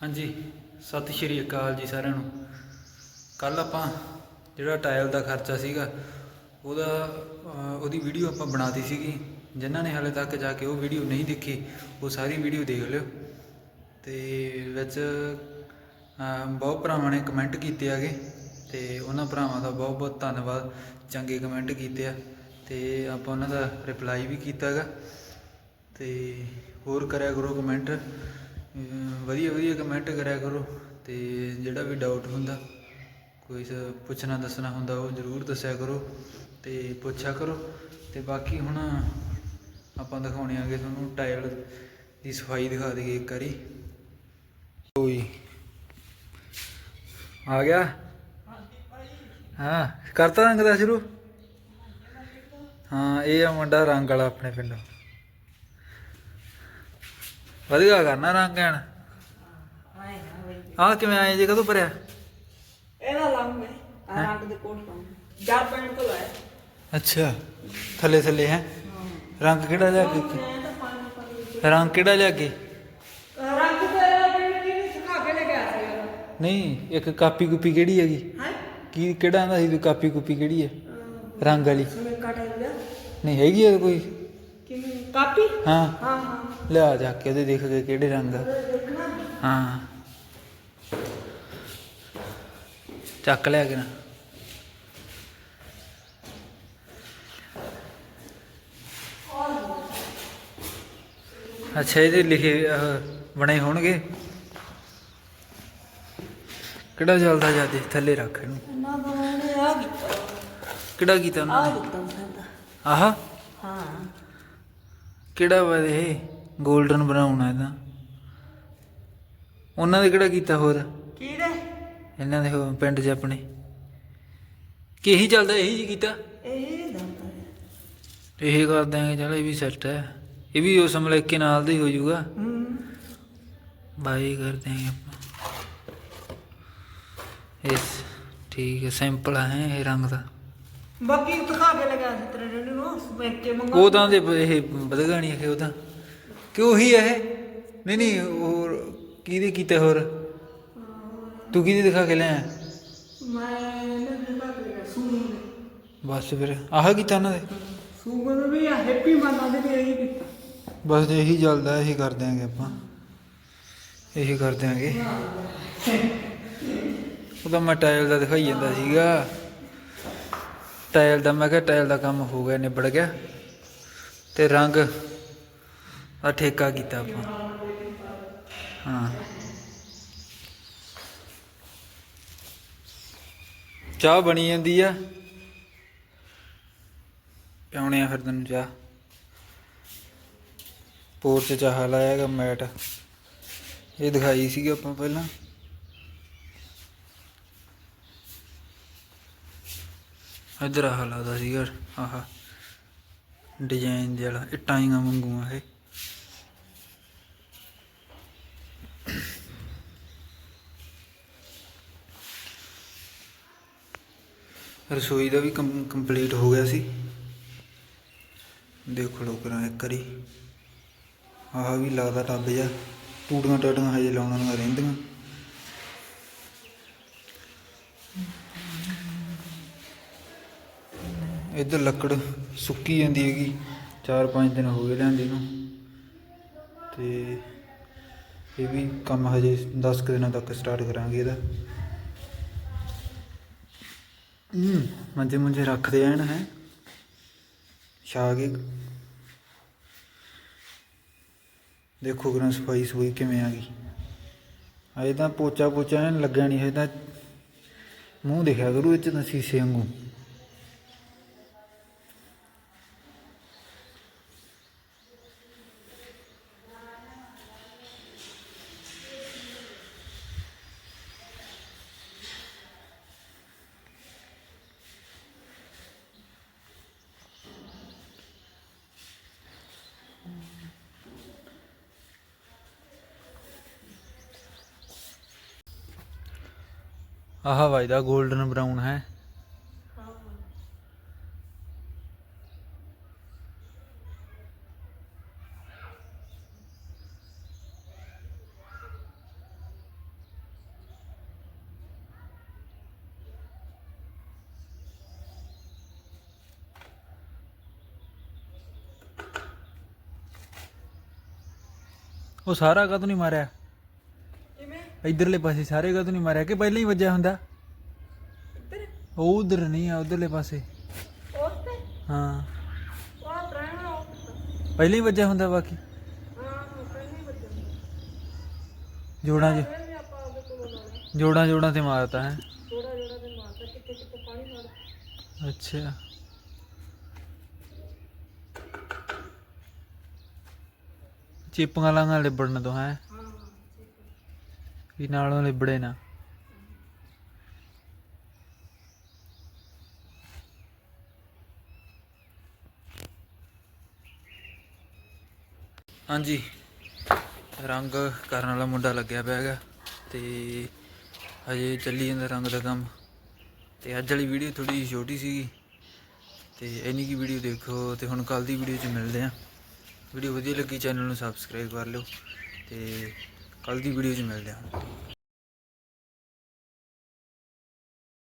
ਹਾਂਜੀ, ਸਤਿ ਸ਼੍ਰੀ ਅਕਾਲ ਜੀ ਸਾਰਿਆਂ ਨੂੰ। ਕੱਲ ਆਪਾਂ ਜਿਹੜਾ ਟਾਇਲ ਦਾ ਖਰਚਾ ਸੀਗਾ, ਉਹਦਾ ਉਹਦੀ ਵੀਡੀਓ ਆਪਾਂ ਬਣਾਤੀ ਸੀਗੀ। ਜਿਨ੍ਹਾਂ ਨੇ ਹਾਲੇ ਤੱਕ ਜਾ ਕੇ ਉਹ ਵੀਡੀਓ ਨਹੀਂ ਦੇਖੀ, ਉਹ ਸਾਰੀ ਵੀਡੀਓ ਦੇਖ ਲਿਓ। ਤੇ ਵਿੱਚ ਬਹੁਤ ਭਰਾਵਾਂ ਨੇ ਕਮੈਂਟ ਕੀਤੇ ਹੈਗੇ, ਤੇ ਉਹਨਾਂ ਭਰਾਵਾਂ ਦਾ ਬਹੁਤ ਬਹੁਤ ਧੰਨਵਾਦ। ਚੰਗੇ ਕਮੈਂਟ ਕੀਤੇ ਆ, ਤੇ ਆਪਾਂ ਉਹਨਾਂ ਦਾ ਰਿਪਲਾਈ ਵੀ ਕੀਤਾ ਹੈਗਾ। ਤੇ ਹੋਰ ਕਰਿਆ ਕਰੋ ਕਮੈਂਟ। ਵਧੀਆ ਵਧੀਆ ਕਮੈਂਟ ਕਰਿਆ ਕਰੋ ਤੇ ਜਿਹੜਾ ਵੀ ਡਾਊਟ ਹੁੰਦਾ, ਕੋਈ ਸ- ਪੁੱਛਣਾ, ਦੱਸਣਾ ਹੁੰਦਾ, ਉਹ ਜ਼ਰੂਰ ਦੱਸਿਆ ਕਰੋ ਤੇ ਪੁੱਛਿਆ ਕਰੋ ਤੇ ਬਾਕੀ ਹੁਣ ਆਪਾਂ ਦਿਖਾਉਣੇ ਆਗੇ ਤੁਹਾਨੂੰ ਟਾਇਲ ਦੀ ਸਫ਼ਾਈ ਦਿਖਾ ਦਈਏ ਇੱਕ ਵਾਰੀ। ਕੋਈ ਆ ਗਿਆ? ਹਾਂ, ਕਰਤਾ ਰੰਗ ਦਾ ਸ਼ੁਰੂ? ਹਾਂ, ਇਹ ਆ ਮੁੰਡਾ ਰੰਗ ਵਾਲਾ ਆਪਣੇ ਪਿੰਡੋਂ। ਵਧੀਆ ਕਰਨਾ ਰੰਗ ਐਨ। ਆ ਕਿਵੇਂ ਆਏ ਜੀ? ਕਦੋਂ ਭਰਿਆ? ਇਹਦਾ ਲੰਮ ਹੈ? ਰੰਗ ਦੇ ਕੋਟ ਪਾਉਂ। ਜੜ ਪੈਣ ਤੋਂ ਲਾਇਆ। ਅੱਛਾ। ਥੱਲੇ ਥੱਲੇ ਹੈ? ਰੰਗ ਕਿਹੜਾ ਲਿਆ ਕੇ ਰੰਗ ਕਿਹੜਾ ਲਿਆ ਕੇ? ਰੰਗ ਨਹੀਂ ਸੁਕਾ ਕੇ ਲੈ ਕੇ ਆਇਆ ਸੀ ਨਹੀਂ ਇੱਕ ਕਾਪੀ ਕੁਪੀ ਕਿਹੜੀ ਹੈਗੀ? ਕੀ ਕਿਹੜਾ ਆਂਦਾ ਸੀ ਤੂੰ ਕਾਪੀ ਕੁਪੀ ਕਿਹੜੀ ਹੈ? ਰੰਗ ਵਾਲੀ। ਨਹੀਂ ਹੈਗੀ ਹੈ ਕੋਈ? ਕਾਪੀ? ਹਾਂ। ਹਾਂ ਹਾਂ। ਲਿਆ ਜਾ ਕੇ ਉਹਦੇ ਦੇਖ ਕੇ ਕਿਹੜੇ ਰੰਗ ਆ। ਹਾਂ। ਚੱਕ ਲਿਆ ਕੇ ਨਾ ਅੱਛਾ ਇਹਦੇ ਲਿਖੇ ਬਣੇ ਹੋਣਗੇ। ਕਿਹੜਾ ਚੱਲਦਾ ਜਾਂਦੇ ਥੱਲੇ ਰੱਖ ਇਹਨੂੰ। ਨਾ ਬਣਾਉਣੇ ਆ ਕੀਤਾ। ਕਿਹੜਾ ਕੀਤਾ ਉਹਨਾਂ ਨੇ? ਆਹ। ਹਾਂ। ਕਿਹੜਾ ਵਾ ਇਹ? 골ਡਨ ਬਰਾਊਨ ਹੈ ਤਾਂ ਉਹਨਾਂ ਦੇ ਕਿਹੜਾ ਕੀਤਾ ਹੋਰ? ਕੀ ਦੇ ਇਹਨਾਂ ਦੇ ਉਹ ਪਿੰਡ 'ਚ ਆਪਣੇ। ਕੀ ਇਹੀ ਚੱਲਦਾ ਇਹੀ ਜੀ ਕੀਤਾ? ਇਹ ਦੰਦਾ ਇਹ ਕਰ ਦਿਆਂਗੇ ਚਲ ਇਹ ਵੀ ਸੈੱਟ ਹੈ ਇਹ ਵੀ ਉਸ ਮਲੇਕੇ ਨਾਲ ਦਾ ਹੀ ਹੋ ਜਾਊਗਾ। ਹੂੰ। ਬਾਈ ਕਰ ਦਿਆਂਗੇ ਆਪਾਂ। ਇਸ ਠੀਕ ਹੈ ਸਿੰਪਲ ਹੈ ਇਹ ਰੰਗ ਦਾ। ਬਾਕੀ ਦਿਖਾ ਕੇ ਲਗਾ ਸੀ ਤੇਰੇ ਨੂੰ ਕੇ ਮੰਗਾ ਉਹਦਾਂ ਦੇ ਇਹ ਨਹੀਂ ਹੈ ਉਹਦਾ ਕਿ ਉਹੀ ਹੈ ਇਹ? ਨਹੀਂ ਨਹੀਂ, ਹੋਰ ਕਿਹਦੇ ਕੀਤੇ ਹੋਰ? ਤੂੰ ਕਿਹਦੇ ਦਿਖਾ ਕੇ ਲਿਆ ਮੈਂ ਇਹਨਾਂ ਦਿਖਾ ਕੇ ਸੂਨ ਬਸ ਫਿਰ, ਆਹ ਕੀਤਾ ਉਹਨਾਂ ਦੇ ਸੂਗਨ ਵੀ ਆ ਹੈਪੀ ਮੰਨਾ ਦੇ ਵੀ ਇਹੀ ਕੀਤਾ ਬਸ ਇਹੀ ਚੱਲਦਾ, ਇਹੀ ਕਰ ਦਿਆਂਗੇ ਆਪਾਂ। ਇਹੀ ਕਰ ਦਿਆਂਗੇ। ਉਹਦਾ ਮੈਂ ਟਾਇਲ ਦਾ ਦਿਖਾਈ ਜਾਂਦਾ ਸੀਗਾ। ਟਾਇਲ ਦਾ, ਮੈਂ ਕਿਹਾ ਟਾਇਲ ਦਾ ਕੰਮ ਹੋ ਗਿਆ, ਨਿਬੜ ਗਿਆ। ਤੇ ਰੰਗ ਆ ਠੇਕਾ ਕੀਤਾ ਆਪਾਂ। ਹਾਂ। ਚਾਹ ਬਣੀ ਜਾਂਦੀ ਆ। ਪਿਆਉਣੇ ਆ ਫਿਰ ਤੈਨੂੰ ਚਾਹ। ਪੋਰ 'ਚ ਚਾਹ ਲਾਇਆਗਾ ਮੈਟ। ਇਹ ਦਿਖਾਈ ਸੀਗੀ ਆਪਾਂ ਪਹਿਲਾਂ। ਇਧਰ ਆਹ ਲਾਦਾ ਸੀਗਾ, ਆਹ। ਡਿਜ਼ਾਈਨ ਦੇ ਵਾਲਾ, ਇੱਟਾਂ ਹੀ ਵਾਂਗੂ ਆ ਇਹ। ਰਸੋਈ ਦਾ ਵੀ ਕੰਪਲੀਟ ਹੋ ਗਿਆ ਸੀ। ਦੇਖੋ ਲੋ ਕਰਾਂ ਇੱਕ ਵਾਰੀ, ਆਹ ਵੀ ਲੱਗਦਾ ਟੱਬ ਜਾ ਟੂਟੀਆਂ ਟਾਟੀਆਂ ਹਜੇ ਲਾਉਣ ਵਾਲੀਆਂ ਰਹਿੰਦੀਆਂ। ਇੱਧਰ ਲੱਕੜ ਸੁੱਕੀ ਜਾਂਦੀ ਹੈਗੀ 4-5 ਦਿਨ ਹੋ ਗਏ ਲਿਆਂਦੀ ਨੂੰ। ਤੇ ਇਹ ਵੀ ਕੰਮ ਹਜੇ 10 ਕੁ ਦਿਨਾਂ ਤੱਕ ਸਟਾਰਟ ਕਰਾਂਗੇ ਇਹਦਾ। ਹੂੰ ਮੰਜੇ ਮੁੰਜੇ ਰੱਖਦੇ ਐਨ ਹੈ। ਛਾ ਕੇ ਦੇਖੋ ਗਰਾਂ ਸਫ਼ਾਈ ਸਫੂਈ ਕਿਵੇਂ ਆ ਗਈ। ਅਜੇ ਤਾਂ ਪੋਚਾ ਪੋਚਾ ਐਨ ਲੱਗਿਆ ਨਹੀਂ ਹਜੇ ਤਾਂ ਮੂੰਹ ਦਿਖਿਆ ਕਰੂ ਇਹ ਚ ਤਾਂ ਸੀਸੇ ਵਾਂਗੂ। ਆਹ ਹਵਾਈ ਦਾ 골ਡਨ ਬਰਾਊਨ ਹੈ। ਉਹ ਸਾਰਾ ਕਦ ਨਹੀਂ ਮਾਰਿਆ? ਇਧਰਲੇ ਪਾਸੇ ਸਾਰੇ ਕਦੋਂ ਨਹੀਂ ਮਾਰਿਆ ਕਿ ਪਹਿਲਾਂ ਹੀ ਵੱਜਿਆ ਹੁੰਦਾ ਇੱਧਰ ਉਹ ਉਧਰ ਨਹੀਂ ਆ ਉਧਰਲੇ ਪਾਸੇ ਉਸ ਤੇ ਹਾਂ ਉਹ ਪ੍ਰਾਣਾ ਉਹ ਪਹਿਲਾਂ ਹੀ ਵੱਜਿਆ ਹੁੰਦਾ ਬਾਕੀ ਹਾਂ ਪਹਿਲੇ ਬੱਚੇ ਜੋੜਾਂ 'ਚ ਫਿਰ ਵੀ ਆਪਾਂ ਉਹਦੇ ਕੋਲ ਲਾਉਣਾ ਜੋੜਾਂ ਜੋੜਾਂ ਤੇ ਮਾਰਤਾ ਹੈ ਥੋੜਾ ਜਿਹੜਾ ਤੇ ਮਾਰਦਾ ਕਿੱਥੇ ਕਿੱਥੇ ਪਾਣੀ ਮਾਰ ਅੱਛਾ ਚਿਪੀਆਂ ਲਾਂਗਾ ਲਿਬੜਨ ਤੋਂ ਹੈ ਹਾਂ ਠੀਕ ਹੈ ਵੀ ਨਾਲੋਂ ਲਿਬੜੇ ਨਾ। ਹਾਂਜੀ। ਰੰਗ ਕਰਨ ਵਾਲਾ ਮੁੰਡਾ ਲੱਗਿਆ ਪਿਆ ਹੈਗਾ ਤੇ ਹਜੇ ਚੱਲੀ ਜਾਂਦਾ ਰੰਗ ਦਾ ਕੰਮ। ਤੇ ਅੱਜ ਵਾਲੀ ਵੀਡੀਓ ਥੋੜੀ ਛੋਟੀ ਸੀਗੀ। ਤੇ ਇੰਨੀ ਕੀ ਵੀਡੀਓ ਦੇਖੋ ਤੇ ਹੁਣ ਕੱਲ ਦੀ ਵੀਡੀਓ 'ਚ ਮਿਲਦੇ ਆਂ ਵੀਡੀਓ ਵਧੀਆ ਲੱਗੀ ਚੈਨਲ ਨੂੰ ਸਬਸਕ੍ਰਾਈਬ ਕਰ ਲਿਓ ਤੇ ਕੱਲ ਦੀ ਵੀਡੀਓ 'ਚ ਮਿਲਦੇ ਆਂ